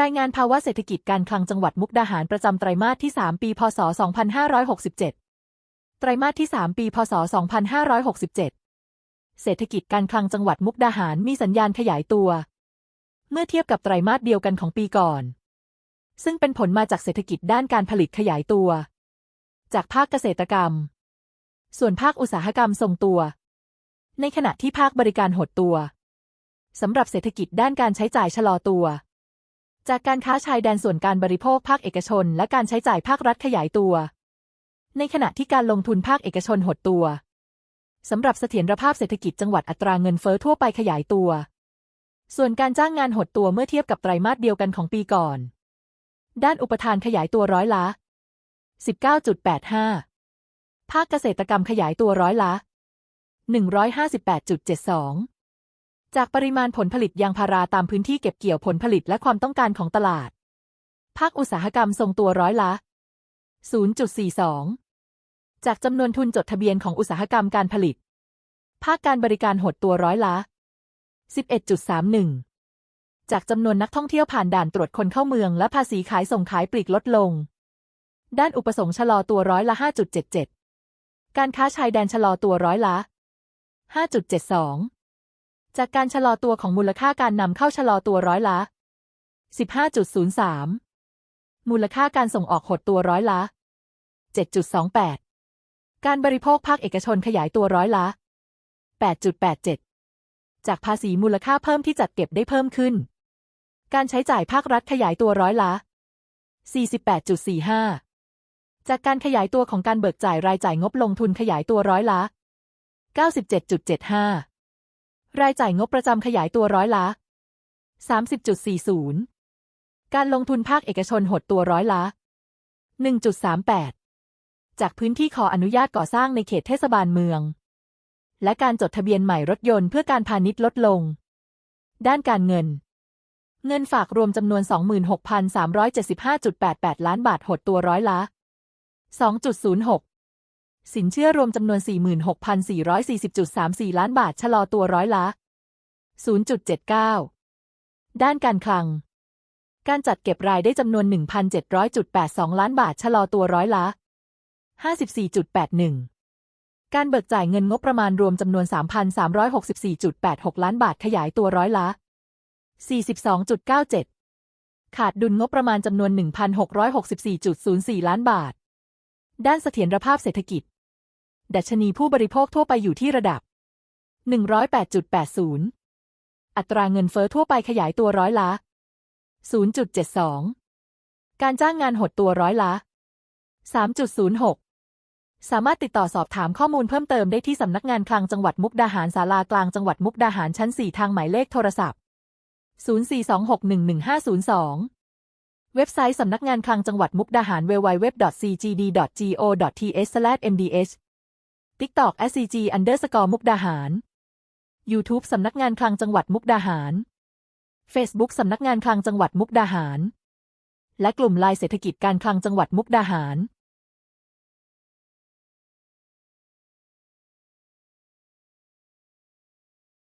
รายงานภาวะเศรษฐกิจการคลังจังหวัดมุกดาหารประจำไตรมาสที่ 3 ปี พศ 2567 ไตรมาสที่ 3 ปี พศ 2567 เศรษฐกิจการคลังจังหวัดมุกดาหารมีสัญญาณขยายตัว เมื่อเทียบกับไตรมาสเดียวกันของปีก่อน ซึ่งเป็นผลมาจากเศรษฐกิจด้านการผลิตขยายตัว จากภาคเกษตรกรรม ส่วนภาคอุตสาหกรรมทรงตัว ในขณะที่ภาคบริการหดตัวสำหรับเศรษฐกิจด้านการใช้จ่ายชะลอตัว จากการค้าชายแดนส่วนการบริโภคภาคเอกชน และการใช้จ่ายภาครัฐขยายตัว ในขณะที่การลงทุนภาคเอกชนหดตัว สำหรับเสถียรภาพเศรษฐกิจจังหวัดอัตราเงินเฟ้อทั่วไปขยายตัว ส่วนการจ้างงานหดตัวเมื่อเทียบกับไตรมาสเดียวกันของปีก่อน ด้านอุปทานขยายตัวร้อยละ 19.85 ภาคเกษตรกรรมขยายตัวร้อยละ 158.72 จากปริมาณผลผลิตยางพาราตามพื้นที่เก็บเกี่ยวผลผลิตและความต้องการของตลาด ภาคอุตสาหกรรมทรงตัวร้อยละ 0.42 จากจำนวนทุนจดทะเบียนของอุตสาหกรรมการผลิต ภาคการบริการหดตัวร้อยละ 11.31 จากจำนวนนักท่องเที่ยวผ่านด่านตรวจคนเข้าเมืองและภาษีขายส่งขายปลีกลดลง ด้านอุปสงค์ชะลอตัวร้อยละ 5.77 การค้าชายแดนชะลอตัวร้อยละ 5.72 จากการชะลอตัวของมูลค่าการนำเข้าชะลอตัวร้อยละ 15.03 มูลค่าการส่งออกหดตัวร้อยละ 7.28 การบริโภคภาคเอกชนขยายตัวร้อยละ 8.87 จากภาษีมูลค่าเพิ่มที่จัดเก็บได้เพิ่มขึ้น การใช้จ่ายภาครัฐขยายตัวร้อยละ 48.45 จากการขยายตัวของการเบิกจ่ายรายจ่ายงบลงทุนขยายตัวร้อยละ 97.75 รายจ่ายงบประจำขยายตัวร้อยละ 30.40 การลงทุนภาคเอกชนหดตัวร้อยละ 1.38 จากพื้นที่ขออนุญาตก่อสร้างในเขตเทศบาลเมือง และการจดทะเบียนใหม่รถยนต์เพื่อการพาณิชย์ลดลง ด้านการเงิน เงินฝากรวมจำนวน 26,375.88 ล้านบาทหดตัวร้อยละ 2.06 สินเชื่อรวมจำนวน 46,440.34 ล้านบาท ชะลอตัวร้อยละ 0.79 ด้านการคลัง การจัดเก็บรายได้จำนวน 1,700.82 ล้านบาท ชะลอตัวร้อยละ 54.81 การเบิกจ่ายเงินงบประมาณรวมจำนวน 3,364.86 ล้านบาท ขยายตัวร้อยละ 42.97 ขาดดุลงบประมาณจำนวน 1,664.04 ล้านบาทด้านเสถียรภาพเศรษฐกิจ ดัชนีผู้บริโภคทั่วไปอยู่ที่ระดับ 108.80 อัตราเงินเฟ้อทั่วไปขยายตัวร้อยละ 0.72 การจ้างงานหดตัวร้อยละ 3.06 สามารถติดต่อสอบถามข้อมูลเพิ่มเติมได้ที่สำนักงานคลังจังหวัดมุกดาหารศาลากลางจังหวัดมุกดาหารชั้น 4 ทางหมายเลขโทรศัพท์ 0426111502เว็บไซต์สำนักงานคลังจังหวัดมุกดาหาร www.cgd.go.th TikTok scg underscore มุกดาหาร YouTube สำนักงานคลังจังหวัดมุกดาหาร Facebook สำนักงานคลังจังหวัดมุกดาหาร และกลุ่มไลน์เศรษฐกิจการคลังจังหวัดมุกดาหาร